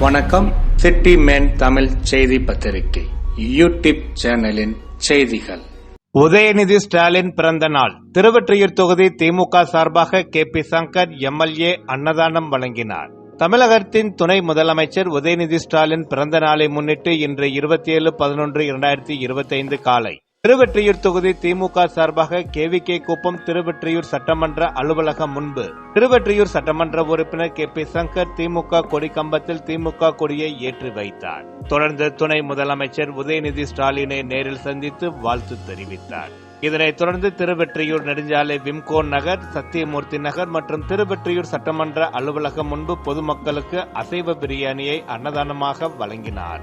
வணக்கம். City man Tamil செய்தி பத்திரிகை. யூடியூப் சேனலின் செய்திகள். உதயநிதி ஸ்டாலின் பிறந்த நாள். திருவற்றியூர் தொகுதி திமுக சார்பாக கே பி சங்கர் எம்எல்ஏ அன்னதானம் வழங்கினார். தமிழகத்தின் துணை முதலமைச்சர் உதயநிதி ஸ்டாலின் பிறந்த நாளை முன்னிட்டு இன்று இருபத்தி ஏழு பதினொன்று இரண்டாயிரத்தி இருபத்தைந்து காலை திருவெற்றியூர் தொகுதி திமுக சார்பாக கேவிகே குப்பம் திருவெற்றியூர் சட்டமன்ற அலுவலகம் முன்பு. திருவெற்றியூர் சட்டமன்ற உறுப்பினர் கே பி சங்கர் திமுக கொடி கம்பத்தில் திமுக கொடியை ஏற்றி வைத்தார். தொடர்ந்து துணை முதலமைச்சர் உதயநிதி ஸ்டாலினை நேரில் சந்தித்து வாழ்த்து தெரிவித்தார். இதனைத் தொடர்ந்து திருவெற்றியூர் நெடுஞ்சாலை விம்கோ நகர் சத்தியமூர்த்தி நகர் மற்றும் திருவெற்றியூர் சட்டமன்ற அலுவலகம் முன்பு பொதுமக்களுக்கு அசைவ பிரியாணியை அன்னதானமாக வழங்கினார்.